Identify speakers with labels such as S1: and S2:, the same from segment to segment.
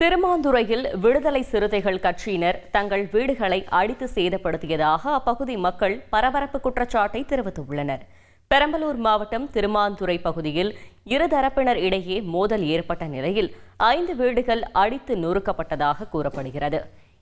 S1: திருமாந்துறையில் விடுதலை சிறுத்தைகள் கட்சியினர் தங்கள் வீடுகளை அடித்து சேதப்படுத்தியதாக அப்பகுதி மக்கள் பரபரப்பு குற்றச்சாட்டை தெரிவித்துள்ளனர். பெரம்பலூர் மாவட்டம் திருமாந்துறை பகுதியில் இருதரப்பினர் இடையே மோதல் ஏற்பட்ட நிலையில் ஐந்து வீடுகள் அடித்து நொறுக்கப்பட்டதாக கூறப்படுகிறது.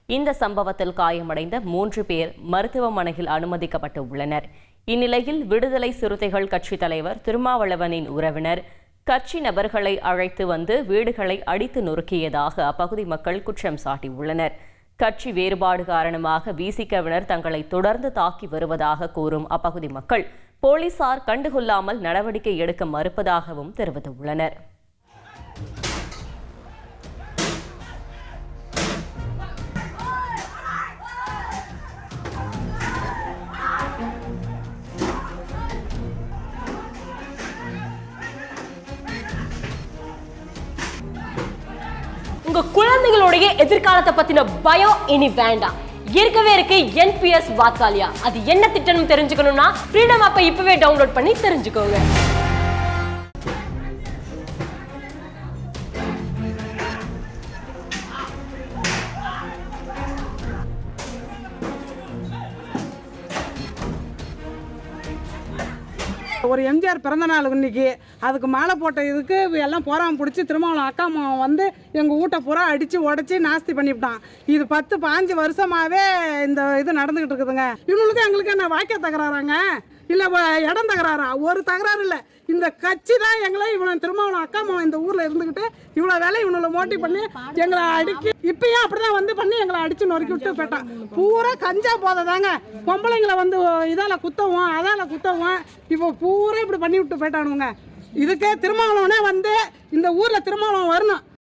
S1: இந்த சம்பவத்தில் காயமடைந்த மூன்று பேர் மருத்துவமனையில் அனுமதிக்கப்பட்டு உள்ளனர். இந்நிலையில் விடுதலை சிறுத்தைகள் கட்சித் தலைவர் திருமாவளவனின் உறவினர் கட்சி நபர்களை அழைத்து வந்து வீடுகளை அடித்து நொறுக்கியதாக அப்பகுதி மக்கள் குற்றம் சாட்டியுள்ளனர். கட்சி வேறுபாடு காரணமாக விசிகவினர் தங்களை தொடர்ந்து தாக்கி வருவதாக கூறும் அப்பகுதி மக்கள் போலீசார் கண்டுகொள்ளாமல் நடவடிக்கை எடுக்க மறுப்பதாகவும் தெரிவித்துள்ளனர்.
S2: உங்க குழந்தைகளுடைய எதிர்காலத்தை பத்தின பயம் இனி வேண்டாம். ஏற்கவே இருக்கு என்பிஎஸ் வாத்சாலியா அது என்ன திட்டம்னு தெரிஞ்சுக்கணும்னா ஃப்ரீடம் ஆப்பை இப்பவே டவுன்லோட் பண்ணி தெரிஞ்சுக்கோங்க.
S3: ஒரு எம்ஜிஆர் பிறந்த நாள் இன்னைக்கு. அதுக்கு மாலை போட்ட இதுக்கு எல்லாம் போராம பிடிச்சி திருமாவளம் அக்கா மாவன் வந்து எங்கள் வீட்டை பூரா அடித்து உடச்சி நாஸ்தி பண்ணிவிட்டான். இது பத்து பாஞ்சு வருஷமாவே இந்த இது நடந்துக்கிட்டு இருக்குதுங்க. இவங்களுக்கு எங்களுக்கு என்ன வாக்கிய தகராறாங்க? இல்லை இடம் தகராறா? ஒரு தகராறு இல்லை. இந்த கட்சி தான் எங்களை இவனை திரும்ப அக்கா மாவன் இந்த ஊரில் இருந்துக்கிட்டு இவ்வளோ வேலை இவனை மோட்டி பண்ணி எங்களை அடிக்கி இப்பயும் அப்படிதான் வந்து பண்ணி எங்களை அடித்து நொறுக்கி விட்டு போயிட்டான் பூரா கஞ்சா போதை தாங்க. பொம்பளைங்களை வந்து இதால் குத்தவும் அதால் குத்தவும் இப்போ பூரா இப்படி பண்ணி விட்டு போயிட்டானுங்க. இதுக்கே திருமாவளவனே வந்து இந்த ஊரில் திருமாவளவன் வரணும்.